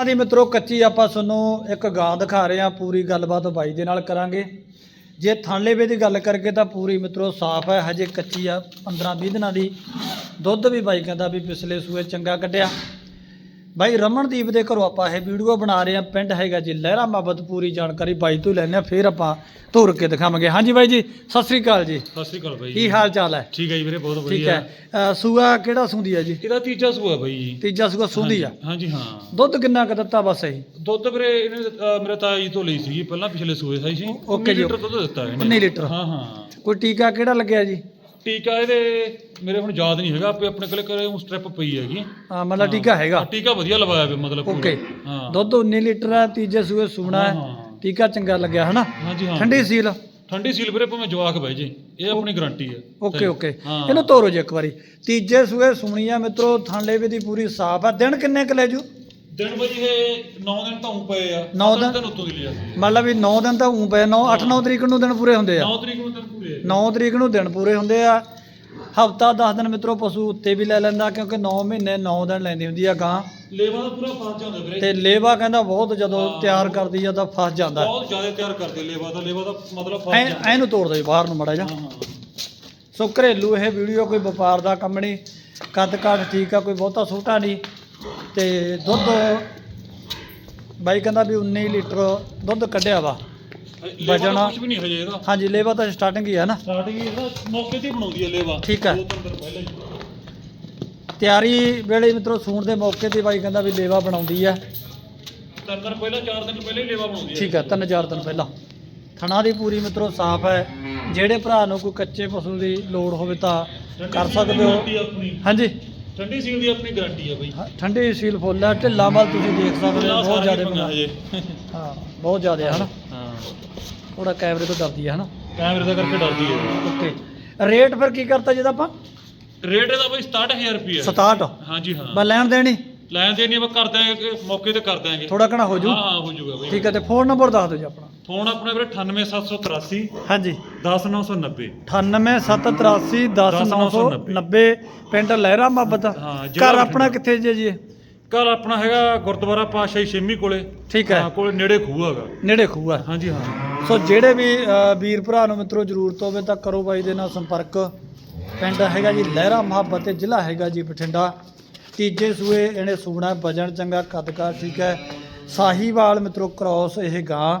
ਹਾਂਜੀ ਮਿੱਤਰੋ, ਕੱਚੀ ਆਪਾਂ ਤੁਹਾਨੂੰ ਇੱਕ ਗਾਂ ਦਿਖਾ ਰਹੇ ਹਾਂ, ਪੂਰੀ ਗੱਲਬਾਤ ਬਾਈ ਦੇ ਨਾਲ ਕਰਾਂਗੇ। ਜੇ ਥਣਲੇਵੇ ਦੀ ਗੱਲ ਕਰਕੇ ਤਾਂ ਪੂਰੀ ਮਿੱਤਰੋ ਸਾਫ਼ ਹੈ, ਹਜੇ ਕੱਚੀ ਆ 15 20 ਦਿਨਾਂ ਦੀ। ਦੁੱਧ ਵੀ ਬਾਈ ਕਹਿੰਦਾ ਵੀ ਪਿਛਲੇ ਸੂਏ ਚੰਗਾ ਕੱਢਿਆ। ਬਾਈ ਰਮਨਦੀਪ ਦੇ ਘਰੋਂ ਆਪਾਂ ਇਹ ਵੀਡੀਓ ਬਣਾ ਰਹੇ ਹਾਂ। ਪਿੰਡ ਹੈਗਾ ਜੀ ਲਹਿਰਾ ਮਾਬਤ ਪੂਰੀ ਜਾਣਕਾਰੀ ਬਾਈ ਤੋਂ ਲੈਣੇ ਆ ਫਿਰ ਆਪਾਂ ਧੁਰ ਕੇ ਦਿਖਾਵਾਂਗੇ। ਹਾਂਜੀ ਬਾਈ ਜੀ ਸਤਿ ਸ੍ਰੀ ਅਕਾਲ ਜੀ। ਸਤਿ ਸ਼੍ਰੀ ਅਕਾਲ ਬਾਈ ਕੀ ਹਾਲ ਚਾਲ ਹੈ? ਠੀਕ ਹੈ ਜੀ ਵੀਰੇ ਬਹੁਤ ਠੀਕ ਵਧੀਆ। ਹੈ। ਸੂਆ ਕਿਹੜਾ ਸੁੰਦੀ ਆ ਜੀ? ਇਹਦਾ ਤੀਜਾ ਸੂਆ ਬਾਈ ਜੀ। ਤੀਜਾ ਸੂਆ ਸੁੰਦੀ ਆ? ਹਾਂਜੀ ਹਾਂ। ਦੁੱਧ ਕਿੰਨਾ ਕੁ ਦਿੱਤਾ ਬਸ ਇਹੀ? ਦੁੱਧ ਵੀਰੇ ਇਹਨੇ ਅਹ, ਮੇਰੇ ਤਾਇਆ ਜੀ ਤੋਂ ਲਈ ਸੀਗੀ ਪਹਿਲਾਂ ਪਿਛਲੇ ਸੂਏ ਸਾਈ ਸੀ। ਓਕੇ ਜੀ। 19 ਲੀਟਰ ਦੁੱਧ ਦਿੱਤਾ ਇਹਨੇ। 19 ਲੀਟਰ। ਹਾਂ ਹਾਂ। ਕੋਈ ਟੀਕਾ ਕਿਹੜਾ ਲੱਗਿਆ ਜੀ? ਟੀਕਾ ਇਹਦੇ ਮੇਰੇ ਹੁਣ ਯਾਦ ਨਹੀਂ ਹੈਗਾ ਆਪੇ ਆਪਣੇ ਕੋਲੇ ਕਰੇ ਉਹ ਸਟ੍ਰਿਪ ਪਈ ਹੈਗੀ। ਹਾਂ ਮਤਲਬ ਟੀਕਾ ਹੈਗਾ। ਟੀਕਾ ਵਧੀਆ ਲਵਾਇਆ ਵੇ ਮਤਲਬ ਪੂਰਾ। ਓਕੇ। ਹਾਂ। ਦੁੱਧ 19 ਲੀਟਰ ਆ ਤੀਜੇ ਸੂਏ ਸੂਣਾ ਹੈ। ਹਾਂ। ਟੀਕਾ ਚੰਗਾ ਲੱਗਿਆ ਹਨਾ? ਹਾਂਜੀ ਹਾਂ। ਠੰਡੀ ਸੀਲ। ਠੰਡੀ ਸੀਲ ਵੀਰੇ ਭਾਵੇਂ ਜਵਾਕ ਬਹਿ ਜੇ। ਇਹ ਆਪਣੀ ਗਾਰੰਟੀ ਹੈ। Okay okay. ਹਾਂ। ਇਹਨੂੰ ਤੋਰੋ ਜੀ ਇੱਕ ਵਾਰੀ। ਤੀਜੇ ਸੂਏ ਸੁਣੀ ਆ ਮਿੱਤਰੋ ਥਾਂਲੇਵੇ ਦੀ ਪੂਰੀ ਸਾਫ਼ ਆ। ਦਿਨ ਕਿੰਨੇ ਕੁ ਲੈ ਜੂ? ਦਿਨ ਬਾਈ ਇਹ 9 ਦਿਨ ਤਾਂ ਉਂ ਪਏ ਆ। ਨੌਂ ਸੱਤ ਦਿਨ? ਉੱਤੋਂ ਦੀ ਲਿਆ ਸੀ। ਮਤਲਬ ਵੀ 9 ਦਿਨ ਤਾਂ ਉਂ ਪਏ 9 8 9 ਤਰੀਕ ਨੂੰ ਦਿਨ ਪੂਰੇ ਹੁੰਦੇ ਆ। 9 ਤਰੀਕ ਨੂੰ ਦਿਨ ਪੂਰੇ ਆ 9 ਤਰੀਕ ਨੂੰ ਦਿਨ ਪੂਰੇ ਹੁੰਦੇ ਆ। ਹਫਤਾ 10 ਦਿਨ ਮਿੱਤਰੋ ਪਸ਼ੂ ਉੱਤੇ ਵੀ ਲੈ ਲੈਂਦਾ ਕਿਉਂਕਿ 9 ਮਹੀਨੇ 9 ਦਿਨ ਲੈਂਦੀ ਹੁੰਦੀ ਆ ਗਾਂ। ਲੇਵਾ ਦਾ ਪੂਰਾ ਫਸ ਜਾਂਦਾ ਵੀਰੇ। ਤੇ ਲੇਵਾ ਕਹਿੰਦਾ ਬਹੁਤ ਜਦੋਂ ਤਿਆਰ ਕਰਦੀ ਆ ਤਾਂ ਫਸ ਜਾਂਦਾ। ਬਹੁਤ ਜ਼ਿਆਦਾ ਤਿਆਰ ਕਰਦੇ ਲੇਵਾ ਦਾ। ਲੇਵਾ ਦਾ ਮਤਲਬ ਫਸ ਐ ਜਾਂਦਾ। ਐਨੂੰ ਤੋੜ ਦੇ ਬਾਹਰ ਨੂੰ ਮੜਾ ਜਾ ਹਾਂ ਹਾਂ ਸੋ ਘਰੇਲੂ ਇਹ ਵੀਡੀਓ ਕੋਈ ਵਪਾਰ ਦਾ ਕੰਮ ਨਹੀਂ। ਕੱਦ ਕਾਠ ਠੀਕ ਆ ਕੋਈ ਬਹੁਤਾ ਛੋਟਾ ਨਹੀਂ। ਤੇ ਦੁੱਧ ਬਾਈ ਕਹਿੰਦਾ ਵੀ 19 ਲੀਟਰ ਦੁੱਧ ਕੱਢਿਆ ਵਾ। ਵਜਨ- ਕੁਝ ਵੀ ਨਹੀਂ ਹਜੇ ਇਹਦਾ। ਹਾਂਜੀ ਲੇਵਾ ਤਾਂ ਸਟਾਰਟਿੰਗ ਹੀ ਆ ਨਾ। ਸਟਾਰਟਿੰਗ ਇਹਦਾ ਮੌਕੇ ਤੇ ਹੀ ਬਣਾਉਂਦੀ ਹੈ ਲੇਵਾ। ਠੀਕ ਹੈ। ਦੋ ਤਿੰਨ ਦਿਨ ਪਹਿਲਾਂ ਹੀ। ਤਿਆਰੀ ਵੇਲੇ ਮਿੱਤਰੋ ਸੂਣ ਦੇ ਮੌਕੇ ਤੇ ਬਾਈ ਕਹਿੰਦਾ ਵੀ ਲੇਵਾ ਬਣਾਉਂਦੀ ਆ। ਤਿੰਨ ਦਿਨ ਪਹਿਲਾਂ ਚਾਰ ਦਿਨ ਪਹਿਲਾਂ ਹੀ ਲੇਵਾ ਬਣਾਉਂਦੀ ਹੈ ਠੀਕ ਆ ਤਿੰਨ ਚਾਰ ਦਿਨ ਪਹਿਲਾਂ। ਥਣਾ ਦੀ ਪੂਰੀ ਮਿੱਤਰੋ ਸਾਫ਼ ਹੈ। ਜਿਹੜੇ ਭਰਾ ਨੂੰ ਕੋਈ ਕੱਚੇ ਪਸ਼ੂ ਦੀ ਲੋੜ ਹੋਵੇ ਤਾਂ ਕਰ ਸਕਦੇ ਹੋ। ਆਪਣੀ। ਹਾਂਜੀ। ਠੰਡੀ ਸੀਲ ਦੀ ਆਪਣੀ ਗਾਰੰਟੀ ਹੈ ਬਈ। ਹਾਂ, ਠੰਡੀ ਸੀਲ ਫੁੱਲ ਹੈ ਢਿੱਲਾਂ ਵੱਲ ਤੁਸੀਂ ਦੇਖ ਸਕਦੇ ਹੋ ਬਹੁਤ ਜ਼ਿਆਦਾ ਹਜੇ। ਹਾਂ ਬਹੁਤ ਜ਼ਿਆਦਾ ਹੈ ਹਨਾ? ਹਾਂ। ਥੋੜਾ ਕੈਮਰੇ ਤੋਂ ਡਰਦੀ ਹੈ ਹਨਾ? ਕੈਮਰੇ ਦਾ ਕਰਕੇ ਡਰਦੀ ਹੈ ਓਕੇ। ਰੇਟ ਫਿਰ ਕੀ ਕਰਤਾ ਜਿਹਦਾ ਆਪਾਂ? ਰੇਟ ਇਹਦਾ ਬਈ 67000 ਰੁਪਏ 67 ਹਾਂਜੀ ਹਾਂ। ਬਸ ਲੈਣ ਦੇਣੀ ਲੈਣ ਦੇ ਨਹੀਂ ਆਪਾਂ ਕਰ ਦਾਂਗੇ ਮੌਕੇ ਤੇ ਕਰ ਦਾਂਗੇ ਥੋੜਾ ਘਣਾ ਹੋ ਜੂ? ਹਾਂ ਹਾਂ ਹੋ ਜਾਊਗਾ ਬਈ। ਠੀਕ ਹੈ ਤੇ ਫੋਨ ਨੰਬਰ ਦੱਸ ਦਿਓ ਜੀ ਆਪਣਾ। ਫੋਨ ਆਪਣਾ ਵੀਰੇ 98783 ਹਾਂਜੀ। 10990 98783 10990 ਪਿੰਡ ਲਹਿਰਾ ਮੁਹੱਬਤ ਹਾਂ, ਜ਼ਿਲ੍ਹਾ ਘਰ ਆਪਣਾ ਕਿੱਥੇ ਜੇ ਜੀ ਕੱਲ ਆਪਣਾ ਹੈਗਾ ਗੁਰਦੁਆਰਾ ਪਾਤਸ਼ਾਹੀ ਛੇਵੀਂ ਕੋਲੇ। ਠੀਕ ਹੈ। ਹਾਂ ਕੋਲੇ ਨੇੜੇ ਖੂਹ ਹੈਗਾ। ਨੇੜੇ ਖੂਹ ਹੈ। ਹਾਂਜੀ ਹਾਂ। ਸੋ ਜਿਹੜੇ ਵੀ ਅ, ਵੀਰ ਭਰਾ ਨੂੰ ਮਿੱਤਰੋ ਜ਼ਰੂਰਤ ਹੋਵੇ ਤਾਂ ਕਰੋ ਬਾਈ ਦੇ ਨਾਲ ਸੰਪਰਕ। ਪਿੰਡ ਹੈਗਾ ਜੀ ਲਹਿਰਾ ਮੁਹੱਬਤ ਤੇ ਜ਼ਿਲ੍ਹਾ ਹੈਗਾ ਜੀ ਬਠਿੰਡਾ। ਤੀਜੇ ਸੂਏ ਇਹਨੇ ਸੂਣਾ ਵਜਣ ਚੰਗਾ ਕੱਦ ਠੀਕ ਹੈ। ਸਾਹੀਵਾਲ ਮਿੱਤਰੋ ਕ੍ਰਾਸ ਇਹ ਗਾਂ।